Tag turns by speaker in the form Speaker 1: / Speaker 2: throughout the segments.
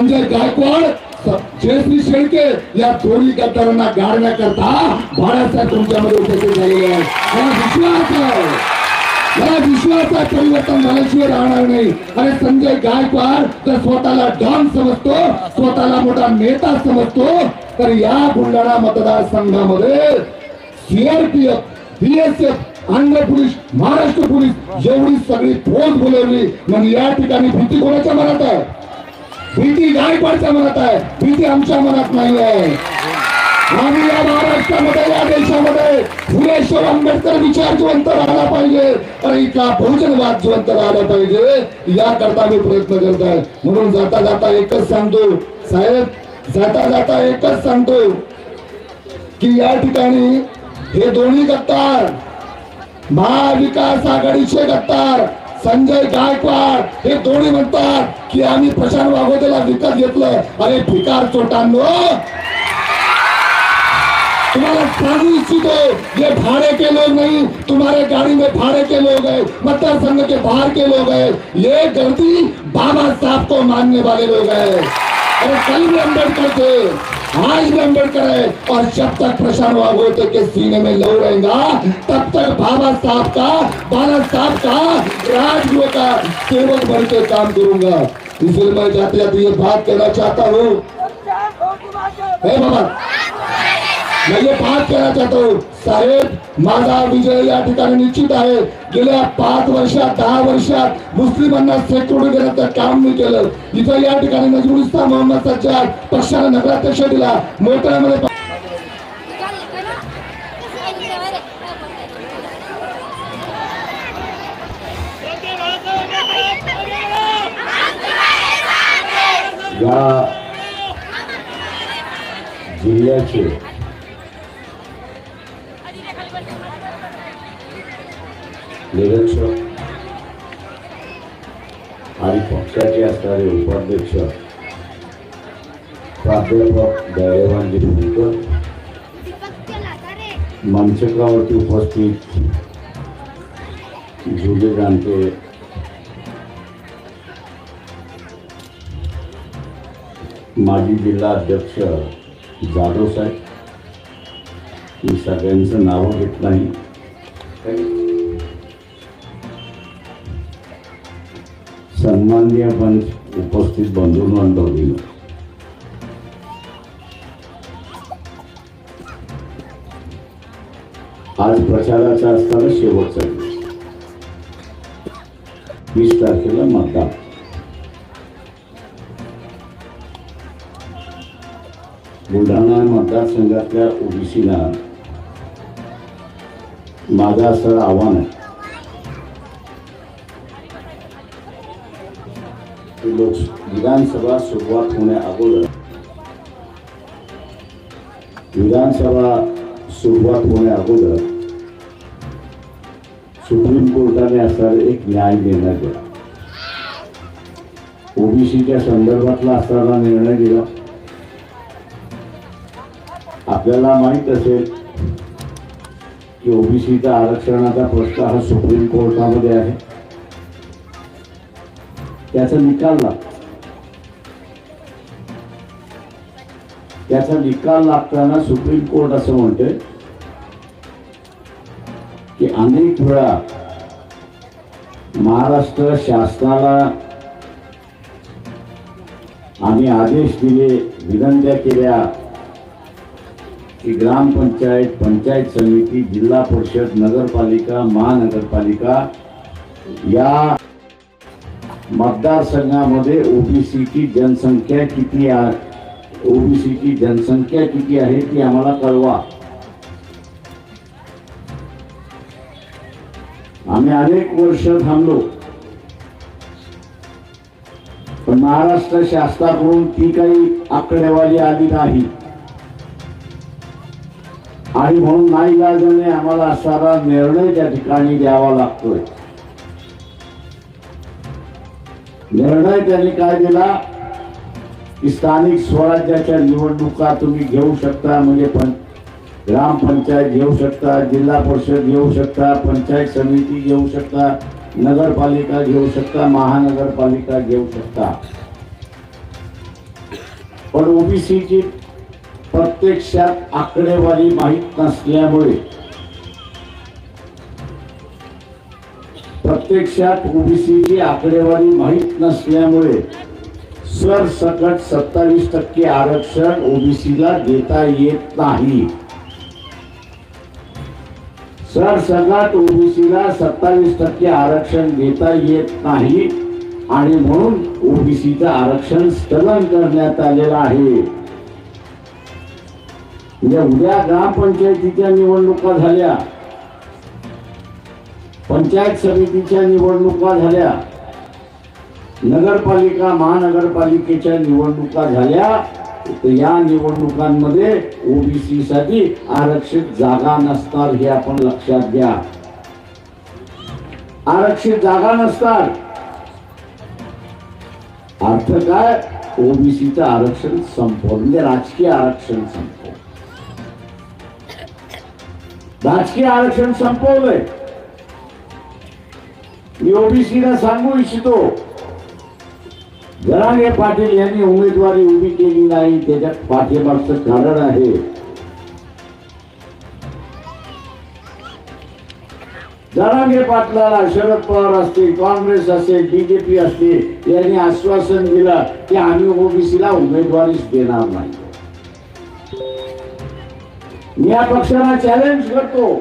Speaker 1: म्हणजे संजय गायकवाड जयश्री शेळके या दोन्ही गद्दारांना गाडण्याकरता बाळासाहेब तुमच्यामध्ये उपस्थित झालेले आहेत. मला विश्वास आहे. मला विश्वास आहे परिवर्तन झाल्याशिवाय राहणार नाही. अरे संजय गायकवाड तर स्वतःला डॉन समजतो स्वतःला मोठा नेता समजतो. तर या बुलढाणा मतदारसंघामध्ये CRPF BSF Andhra police Maharashtra police एवढी सगळी फौज बोलवली. मग या ठिकाणी भीती कोणाच्या मनात आहे? भीती गायकवाडच्या मनात आहे. भीती आमच्या मनात नाही आहे. आम्ही या महाराष्ट्रामध्ये या देशामध्ये फुलेश्वर आंबेडकर विचार जिवंत राहिला पाहिजे. आणि का बहुजनवाद जिवंत राहिला पाहिजे. याकरता मी प्रयत्न करत आहे. म्हणून जाता जाता एकच सांगतो. साहेब जाता जाता एकच सांगतो. की या ठिकाणी हे दोन्ही गद्दार महाविकास आघाडीचे गद्दार संजय गायकवाड हे दोन्ही म्हणतात की आम्ही प्रशांत वागोदेला विकत घेतलं. अरे भिकार चोटांनो. तुम्हारा सांगू इच्छितो ये भाड़े के लोग नहीं तुम्हारे गाड़ी में भाड़े के लोग हैं मतदार संघ के बाहर के लोग हैं ये गलती बाबा साहब को मानने वाले लोग हैं अरे कल भी अम्बेडकर थे आज भी अम्बेडकर है और जब तक प्रशांत वागोते के सीने में लो रहेगा। तब तक बाबा साहब का बाला साहब का राजगुरु का सेवक बन के काम करूंगा। इसलिए मैं जाते जाते ये बात कहना चाहता हूँ। हे बाबा मैं ये बात कहना चाहता हूँ। साहेब माझा विजय या ठिकाणी निश्चित आहे। गेल्या पाच वर्षात दहा वर्षात मुस्लिमांना सेक्युरिटी देण्याचं काम मी केलं. इथं या ठिकाणी नजरुल मोहम्मद सज्जाद पक्षाने नगराध्यक्ष दिला. मोठ्यामध्ये
Speaker 2: या जिल्ह्याचे निरीक्षक आणि पक्षाचे असणारे उपाध्यक्ष. प्राध्यापक दयावानजी भुंकर मंचकावरती उपस्थित जुले जाणते माजी जिल्हा अध्यक्ष जाधव साहेब. मी सगळ्यांचं नावं घेत नाही. सन्माननीय पंच उपस्थित बंधू आणि आज प्रचाराचा असताना शेवटचा दिवस वीस तारखेला मतदान बुलढाणा मतदारसंघातल्या ओबीसीला माझं असं आव्हान आहे लोक विधानसभा सुरुवात होण्या अगोदर विधानसभा सुरुवात होण्या अगोदर सुप्रीम कोर्टाने असणारे एक न्याय निर्णय दिला ओबीसीच्या संदर्भातला असणारा निर्णय दिला आपल्याला माहीत असेल की ओबीसीचा आरक्षणाचा प्रश्न हा सुप्रीम कोर्टामध्ये आहे त्याचा निकाल लागतो त्याचा निकाल लागताना सुप्रीम कोर्ट असं म्हणते की अनेक वेळा महाराष्ट्र शासनाला आम्ही आदेश दिले विनंत्या केल्या की ग्रामपंचायत पंचायत समिती जिल्हा परिषद नगरपालिका महानगरपालिका या मतदारसंघामध्ये ओबीसीची जनसंख्या किती आहे? ओबीसीची जनसंख्या किती आहे ती आम्हाला कळवा. आम्ही अनेक वर्ष थांबलो. पण महाराष्ट्र शासनाकडून ती काही आकडेवारी आली नाही. आणि म्हणून नाही आम्हाला असणारा निर्णय त्या ठिकाणी द्यावा लागतोय. निर्णय त्यांनी काय दिला? की स्थानिक स्वराज्याच्या निवडणुका तुम्ही घेऊ शकता म्हणजे पण ग्रामपंचायत घेऊ शकता जिल्हा परिषद घेऊ शकता पंचायत समिती घेऊ शकता नगरपालिका घेऊ शकता महानगरपालिका घेऊ शकता. पण ओबीसीची प्रत्यक्षात आकडेवारी माहीत नसल्यामुळे प्रत्यक्षात ओबीसीची आकडेवारी माहीत नसल्यामुळे सरसकट सत्तावीस टक्के आरक्षण ओबीसीला देता येत नाही. सरसकट ओबीसीला सत्तावीस टक्के आरक्षण देता येत नाही आणि म्हणून ओबीसीचं आरक्षण स्थगन करण्यात आलेलं आहे. उद्या ग्रामपंचायतीच्या निवडणुका झाल्या. पंचायत समितीच्या निवडणुका झाल्या. नगरपालिका महानगरपालिकेच्या निवडणुका झाल्या. या निवडणुकांमध्ये ओबीसी साठी आरक्षित जागा नसतात हे आपण लक्षात घ्या. आरक्षित जागा नसतात अर्थ काय? ओबीसीचं आरक्षण संपव म्हणजे राजकीय आरक्षण संपव राजकीय आरक्षण संपवलंय. मी ओबीसीला सांगू इच्छितो. जरांगे पाटील यांनी उमेदवारी उभी केली नाही त्याच्या पाठीमागचं कारण आहे. जरांगे पाटलाला शरद पवार असतील काँग्रेस असेल बीजेपी असतील यांनी आश्वासन दिलं की आम्ही ओबीसीला उमेदवारीच देणार नाही. मी या पक्षाला चॅलेंज करतो.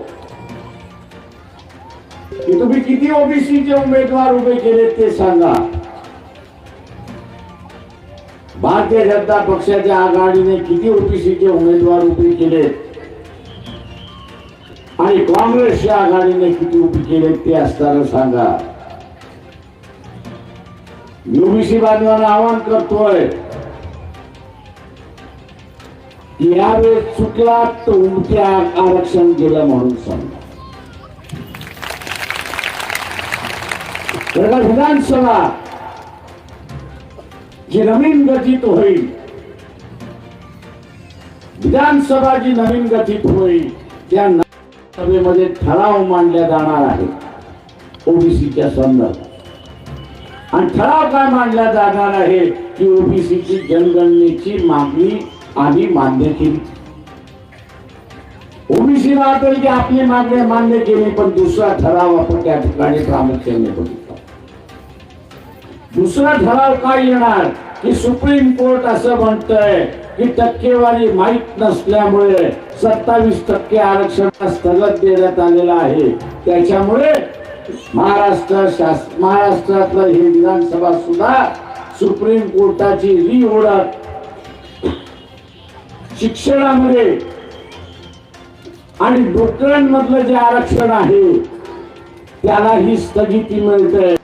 Speaker 2: की तुम्ही किती ओबीसीचे उमेदवार उभे केले ते सांगा. भारतीय जनता पक्षाच्या आघाडीने किती ओबीसीचे उमेदवार उभे केलेत? आणि काँग्रेसच्या आघाडीने किती उभे केलेत ते असताना सांगा. युबीसी बांधवांना आवाहन करतोय यावेळेस चुकला तर उमट्या आरक्षण गेलं म्हणून सांगा. तर विधानसभा जी नवीन गतीत होईल विधानसभा जी नवीन गतीत होईल त्या सभेमध्ये ठराव मांडल्या जाणार आहे ओबीसीच्या संदर्भात. आणि ठराव काय मांडला जाणार आहे की ओबीसीची जनगणनेची मागणी आम्ही मान्य केली. ओबीसी तरी की आपली मागणी मान्य केली पण दुसरा ठराव आपण त्या ठिकाणी प्रामुख्याने बघू. दुसरा ठराव काय येणार? की सुप्रीम कोर्ट असं म्हणतंय की टक्केवारी माहीत नसल्यामुळे सत्तावीस टक्के आरक्षण स्थगित देण्यात आलेलं आहे. त्याच्यामुळे महाराष्ट्र महाराष्ट्रातलं हे विधानसभा सुद्धा सुप्रीम कोर्टाची री ओळख शिक्षणामध्ये आणि डॉक्टरांमधलं जे आरक्षण आहे त्याला ही स्थगिती मिळते.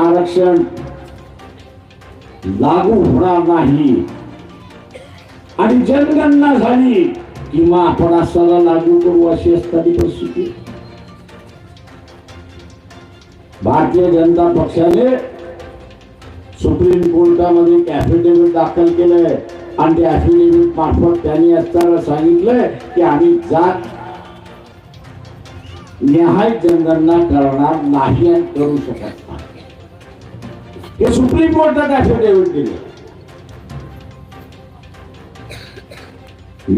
Speaker 2: आरक्षण लागू होणार नाही. आणि जनगणना झाली किंवा आपण असाला लागू करू अशी असताना परिस्थिती. भारतीय जनता पक्षाने सुप्रीम कोर्टामध्ये एक ऍफिडेव्हिट दाखल केलंय. आणि ते ऍफिडेव्हिट मार्फत त्यांनी असताना सांगितलंय की आम्ही जात न्याय जनगणना करणार नाही आणि करू शकत नाही. हे सुप्रीम कोर्टात ऍफिडेव्हिट दिलं.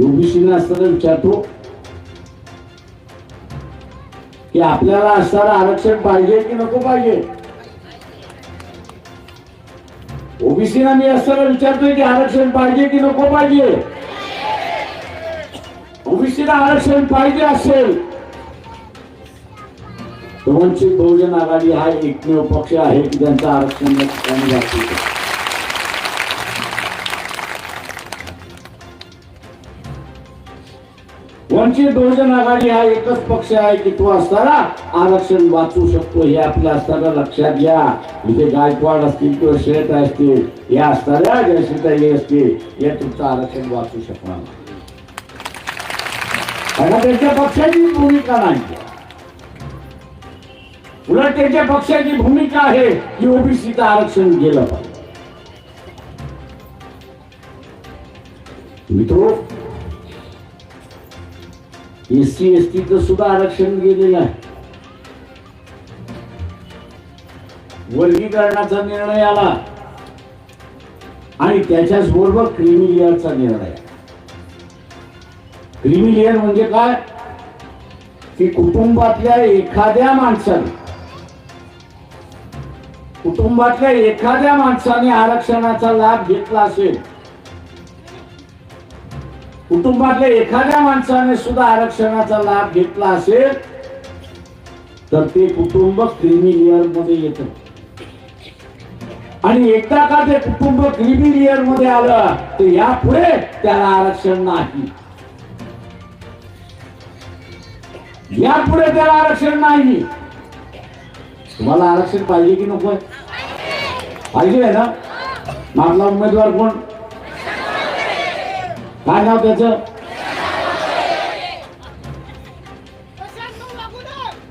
Speaker 2: ओबीसीने असताना विचारतो की आपल्याला असणारं आरक्षण पाहिजे की नको पाहिजे? ओबीसीला मी असताना विचारतोय की आरक्षण पाहिजे की नको पाहिजे? ओबीसीला आरक्षण पाहिजे असेल वंचित बहुजन आघाडी हा एकमेव पक्ष आहे की ज्यांचा आरक्षण या ठिकाणी वंचित बहुजन आघाडी हा एकच पक्ष आहे की तो असताना आरक्षण वाचू शकतो हे आपल्या असताना लक्षात घ्या. इथे गायकवाड असतील किंवा शेठ असतील हे असताना हे असतील हे तुमचं आरक्षण वाचू शकणार नाही. कारण त्यांच्या पक्षाची भूमिका नाही. उलट त्यांच्या पक्षाची भूमिका आहे की ओबीसीचं आरक्षण गेलं पाहिजे. मित्रो एससी सुद्धा आरक्षण गेलेलं आहे. वर्गीकरणाचा निर्णय आला. आणि त्याच्याच बरोबर क्रिमिलियरचा निर्णय. क्रिमिलियर म्हणजे काय? की कुटुंबातल्या एखाद्या माणसाने कुटुंबातल्या एखाद्या माणसाने आरक्षणाचा लाभ घेतला असेल कुटुंबातल्या एखाद्या माणसाने सुद्धा आरक्षणाचा लाभ घेतला असेल तर ते कुटुंब क्रिमी मध्ये येत. आणि एकदा का ते कुटुंब क्रिमी मध्ये आलं तर यापुढे त्याला आरक्षण नाही. यापुढे त्याला आरक्षण नाही. तुम्हाला आरक्षण पाहिजे की नको पाहिजे आहे ना? मागला उमेदवार कोण? काय नाव त्याच?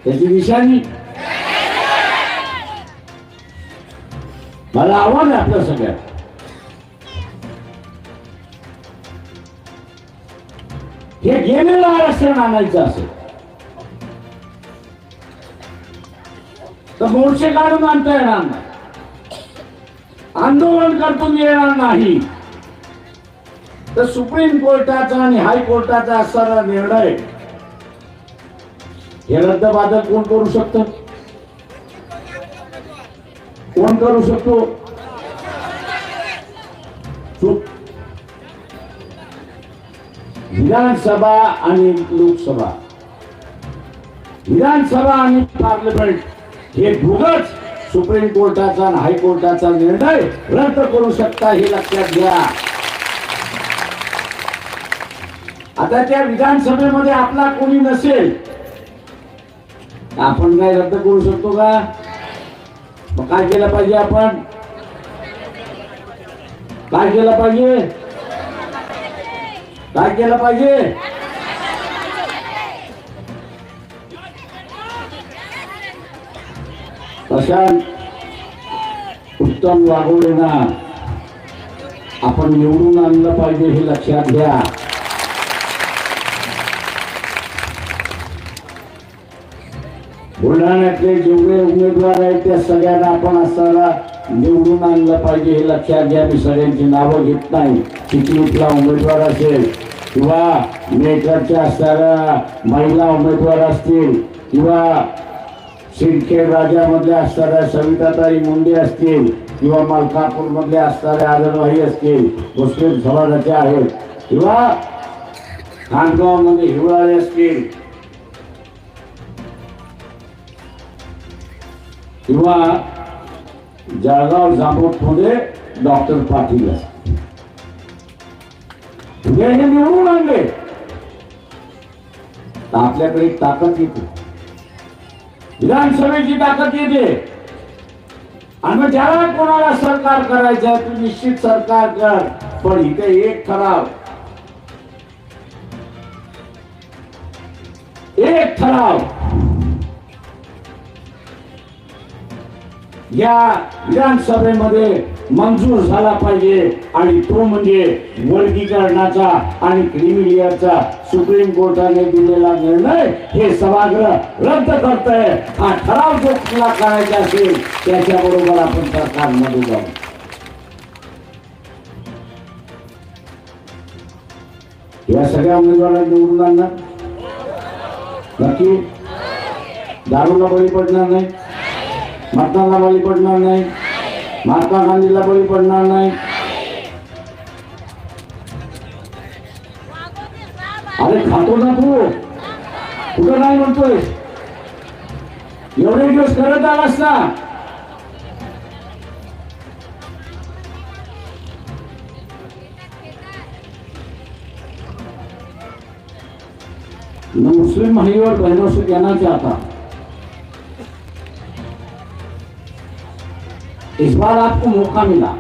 Speaker 2: त्याची निशाणी? मला आव्हान आहे आपल्या सगळ्या हे गेलेलं आरक्षण आणायचं असेल. तर मोर्चे काढून आणता येणार नाही. आंदोलन करतून येणार नाही. तर सुप्रीम कोर्टाचा आणि हायकोर्टाचा असणारा निर्णय हे रद्दबादल कोण करू शकत? कोण करू शकतो? विधानसभा आणि लोकसभा. विधानसभा आणि पार्लमेंट. हे दोघच सुप्रीम कोर्टाचा आणि हायकोर्टाचा निर्णय रद्द करू शकता हे लक्षात घ्या. आता त्या विधानसभेमध्ये आपला कोणी नसेल आपण काय रद्द करू शकतो का? मग काय केलं पाहिजे आपण? काय केलं पाहिजे? काय केलं पाहिजे? अशा उत्तम वागवलेना आपण निवडून आणलं पाहिजे हे लक्षात घ्या. बुलढाण्यातले जेवढे उमेदवार आहेत त्या सगळ्यांना आपण असताना निवडून आणलं पाहिजे हे लक्षात घ्या. मी सगळ्यांची नावं घेत नाही. चिखलीतला उमेदवार असेल किंवा मेकरच्या असणाऱ्या महिला उमेदवार असतील किंवा सिंदखेड राजामधल्या असणाऱ्या सविताताई मुंडे असतील किंवा मलकापूर मधले असणारे आदरवाही असतील मुस्लिम समाजाचे आहेत किंवा खानगावमध्ये हिवाळे असतील किंवा जळगाव जांबोटमध्ये डॉक्टर पाटील असतील. हे निवडून आणले. आपल्याकडे एक ताकद येते. विधानसभेची ताकद येते. आणि मग ज्याला कोणाला सरकार करायचं तू निश्चित सरकार कर. पण इथे एक ठराव. एक ठराव. या विधानसभेमध्ये मंजूर झाला पाहिजे आणि तो म्हणजे वर्गीकरणाचा आणि क्रिमिलियरचा सुप्रीम कोर्टाने दिलेला निर्णय हे सभागृह रद्द करत आहे हा ठराव जो तुला करायचा असेल त्याच्याबरोबर आपण सरकारमध्ये जाऊ. या सगळ्या उमेदवारांना निवडून आणणार? नक्की? दारूला बळी पडणार नाही? महात्माला बळी पडणार नाही. महात्मा गांधीला बळी पडणार नाही. अरे खातो ना तू. कुठं नाही म्हणतोय? एवढे दिवस करत आलास ना. मैं मुस्लिम भाइयों और बहनों आता? इस बार आपको मौका मिला।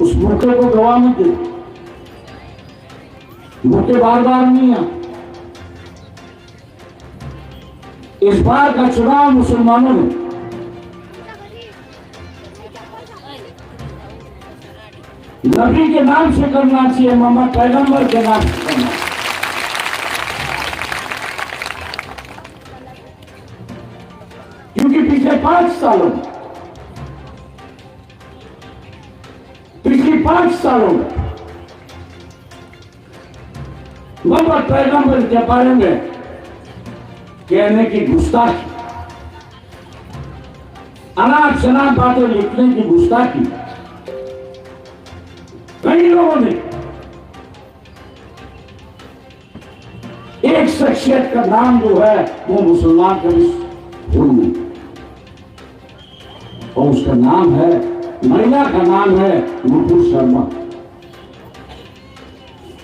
Speaker 2: उस मौके को गवा मत दे। मौके बार बार नहीं है इस बार का चुनाव मुसलमानों ने नबी के नाम से करना चाहिए मोहम्मद पैगंबर के नाम से। क्योंकि पिछले पांच सालों में पिछली पांच सालों में मोहम्मद पैगंबर के बारे में कहने की गुस्ताखी अनाप शनाप बातें लिखने की गुस्ताखी कई लोगों ने एक शख्सियत का नाम जो है वो मुसलमान का भी भूल नहीं और उसका नाम है, महिला का नाम है नुपुर शर्मा।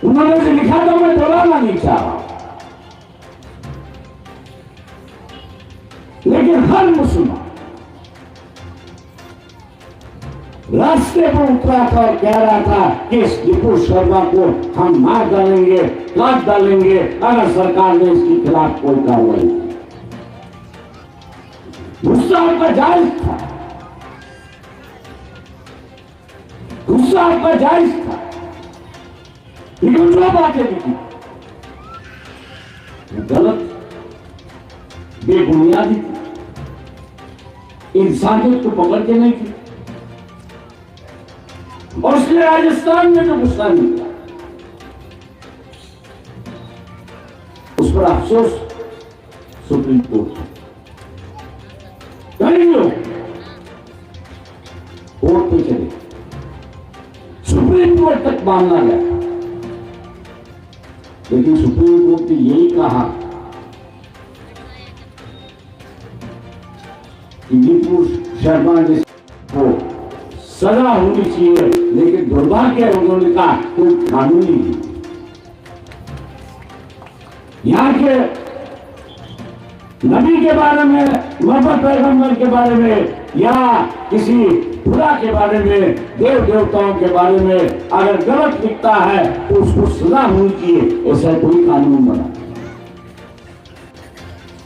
Speaker 2: उन्होंने जो लिखा था, मैं दोहराना नहीं चाह रहा। लेकिन हर मुसलमान रास्ते पर उतरा था और कह रहा था कि इस नुपुर शर्मा को हम मार डालेंगे काट डालेंगे, अगर सरकार ने इसके खिलाफ कोई कार्रवाई। गुस्सा आपका जायज़ था। गुस्सा आपका जायज था लेकिन जो बातें लिखी वो गलत बेबुनियादी थी इंसानियत को पकड़ के नहीं थी और इसलिए राजस्थान में जो गुस्सा निकला उस पर अफसोस सुप्रीम कोर्ट कई लोग तक मामला गया लेकिन सुप्रीम कोर्ट ने यही कहा कि विपुल शर्मा को सजा होनी चाहिए, लेकिन दुर्भाग्य उन्होंने कहा, कोई कानूनी यहाँ के नबी के बारे में मोहम्मद पैगंबर के बारे में, या किसी खुदा के बारे में, देव देवताओं के बारे में अगर गलत लिखता है तो उसको सजा होनी चाहिए, ऐसा कोई कानून बना।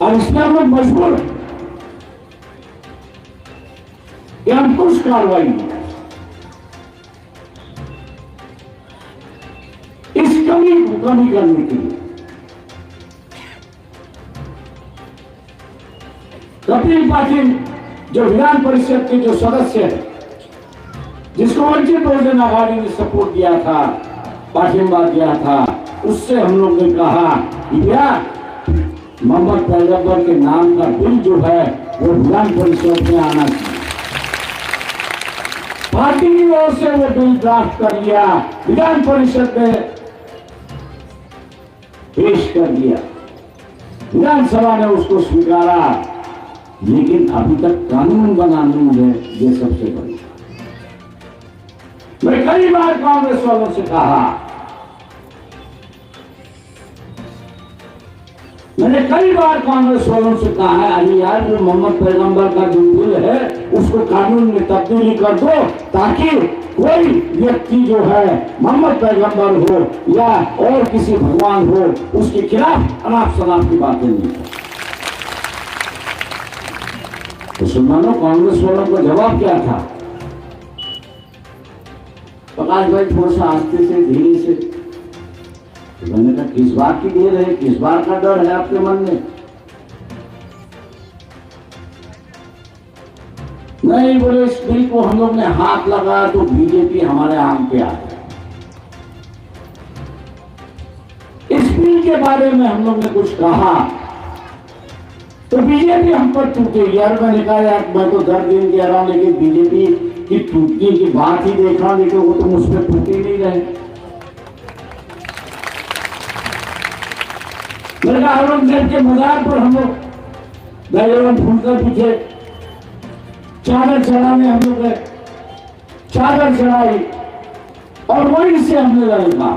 Speaker 2: और इसमें हम लोग मजबूर हैं। हम कुछ कार्रवाई। इस कमी को कमी करने के लिए। कपिल पाटिल जो विधान परिषद के जो सदस्य है जिसको वंचित बहुजन आघाड़ी ने सपोर्ट दिया था, पाठिंबा दिया था, उससे हम लोग ने कहा, भैया, मोहम्मद पैगंबर के नाम का बिल जो है, वो विधान परिषद में आना चाहिए पार्टी की ओर से वो बिल ड्राफ्ट कर लिया, विधान परिषद में पेश कर दिया विधानसभा ने उसको स्वीकारा, लेकिन अभी तक कानून बना नहीं है, ये सबसे बड़ी। मैं कई बार कांग्रेस वालों से कहा, मैंने कई बार कांग्रेस वालों से कहा है, अरे यार, जो मोहम्मद पैगंबर का जो बिल है, उसको कानून में तब्दीली कर दो, ताकि कोई व्यक्ति जो है, मोहम्मद पैगंबर हो या और किसी भगवान हो, उसके खिलाफ अनाप शनाप की बातें नहीं मुसलमानों कांग्रेस वालों का जवाब क्या था? प्रकाश भाई थोड़ा सा आस्ते से धीरे से तो मैंने कहा किस बात की देर है किस बात का डर है आपके मन में नहीं बोले इस बिल को हम लोग ने हाथ लगाया तो बीजेपी हमारे आम पे आ गया इस बिल के बारे में हम लोग ने कुछ कहा तो बीजेपी हम पर टूटे यार मैंने कहा, यार, मैं तो दर दिन कह रहा हूँ लेकिन बीजेपी की टूटने की बात ही देख लेकिन वो तो मुझ पर टूट ही नहीं रहे औरंगज़ेब के मजार पर हम लोग गए फूलकर पीछे चादर चढ़ाने हम लोग चादर चढ़ाई और वहीं से हमने लड़का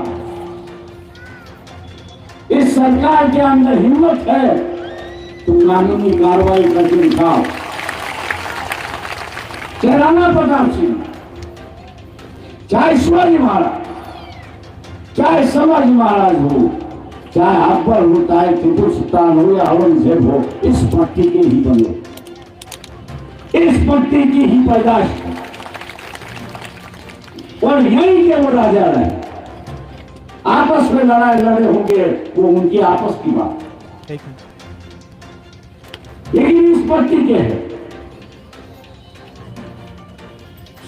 Speaker 2: इस सरकार के अंदर हिम्मत है तो कानूनी कार्रवाई करके दिखाओ। चाहे राणा प्रताप सिंह चाहे शिवाजी महाराज चाहे संभाजी महाराज हो चाहे अकबर हो चाहे टिपू सुल्तान हो या औरंगज़ेब हो इस पट्टी के ही बने। इस पट्टी की ही पैदाश और यही के वो राजा रहे। आपस में लड़ाई लड़े होंगे वो उनकी आपस की बात। लेकिन इस पट्टी के है।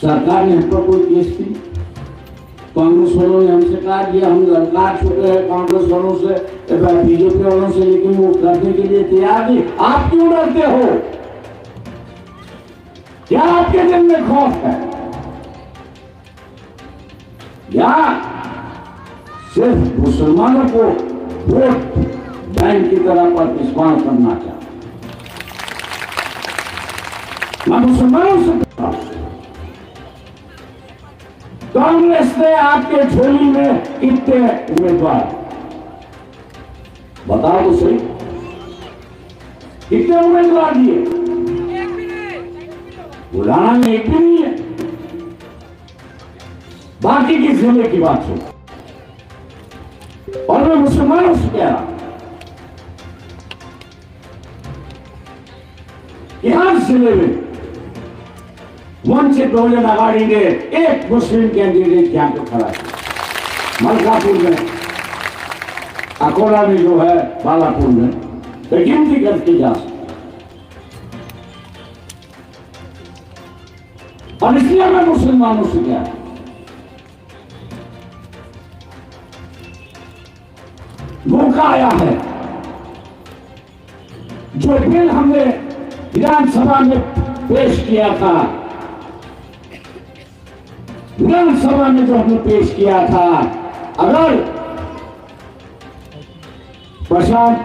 Speaker 2: सरकार ने हम पर कोई केस की कांग्रेस वालों ने हमसे कहा कि हम लड़कार छूटे हैं कांग्रेस वालों से बीजेपी वालों से, लेकिन वो करने के लिए तैयार नहीं। आप क्यों डरते हो? क्या आपके दिल में खौफ है? या सिर्फ़ मुसलमानों को वोट बैंक की तरह पर इस्तेमाल करना चाहते मैं मुसलमानों से कांग्रेस ने आपके झोली में कितने उम्मीदवार। बताओ तो सही। कितने उम्मीदवार दिए। बुलाना एक भी नहीं है। बाकी की ज़िले की बात सुनो। और मैं मुसलमानों से कह रहा कि हर ज़िले में वंचित बहुजन आघाड़ी ने एक मुस्लिम कैंडिडेट यहाँ पे खड़ा किया मलकापुर में अकोला में जो है बालापुर में तो गिनती करके जा सकते और इसलिए मैं मुसलमानों से हूँ, मौका आया है। जो बिल हमने विधानसभा में पेश किया था विधानसभा में जो हमने पेश किया था, अगर प्रशांत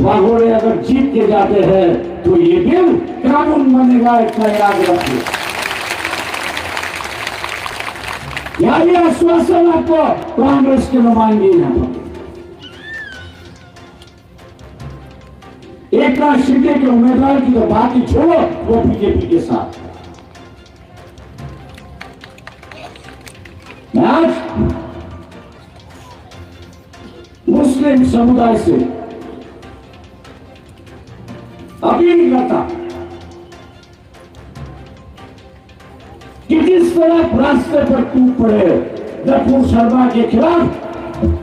Speaker 2: वाघोड़े अगर जीत के जाते हैं तो ये बिल कानून बनेगा, इतना याद रखिए। क्या ये आश्वासन आपको कांग्रेस के नुमाइंदे यहाँ पर एक शिंदे के उम्मीदवार की तो बात ही छोड़ो, वो बीजेपी के साथ। आज मुस्लिम समुदाय से अपील करता कि जिस तरह रास्ते पर टूट पड़े गफूर शर्मा के खिलाफ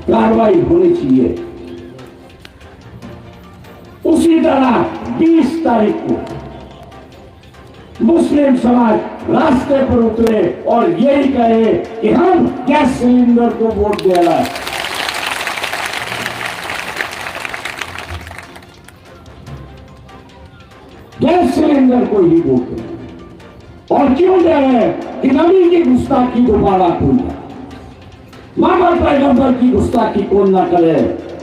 Speaker 2: कार्रवाई होनी चाहिए। उसी तरह 20 तारीख को मुस्लिम समाज रास्ते पर उतरे और यही कहे कि हम गैस सिलेंडर को वोट दे रहा है। गैस सिलेंडर को ही वोट दे और क्यों दे रहे हैं? कि नबी की गुस्ताखी दोबारा कोई ना मामा पैगंबर की गुस्ताखी कौन ना करे।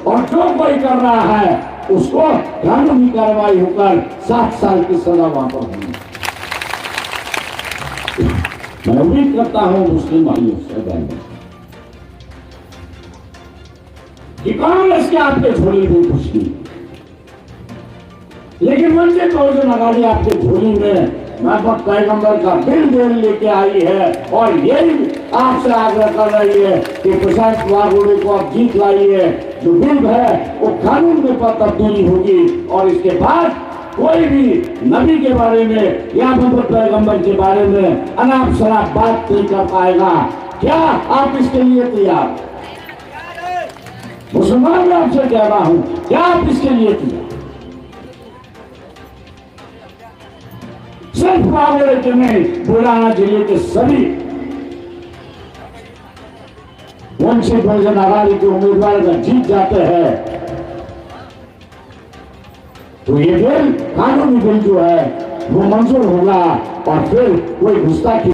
Speaker 2: और जो कोई कर रहा है, उसको कानूनी कार्रवाई होकर सात साल की सजा वापस होगी मैं उम्मीद करता हूँ मुस्लिम भाइयों से बहनों। कि कांग्रेस के आपके झोली में कुछ नहीं। लेकिन वंचित बहुजन आघाड़ी आपके झोली में महबत पैगंबर का बिल बिल लेके आई है और यही आपसे आग्रह कर रही है कि प्रशांत वाघोड़े को आप जीत लाइए। जो बिल है, वो कानून में पर तब्दीली होगी और इसके बाद कोई भी नबी के बारे में या मोहम्मद पैगंबर के बारे में अनाप शराब बात नहीं कर पाएगा। क्या आप इसके लिए तैयार? मुसलमान मैं आपसे कह रहा हूँ, क्या आप इसके लिए तैयार? सिर्फ़ मामले के नहीं बुलाना ज़िले के सभी वंचित बहुजन आघाड़ी के उम्मीदवार अगर जीत जाते हैं तो ये बिल कानूनी बिल जो है वो मंजूर होगा और फिर कोई गुस्ताखी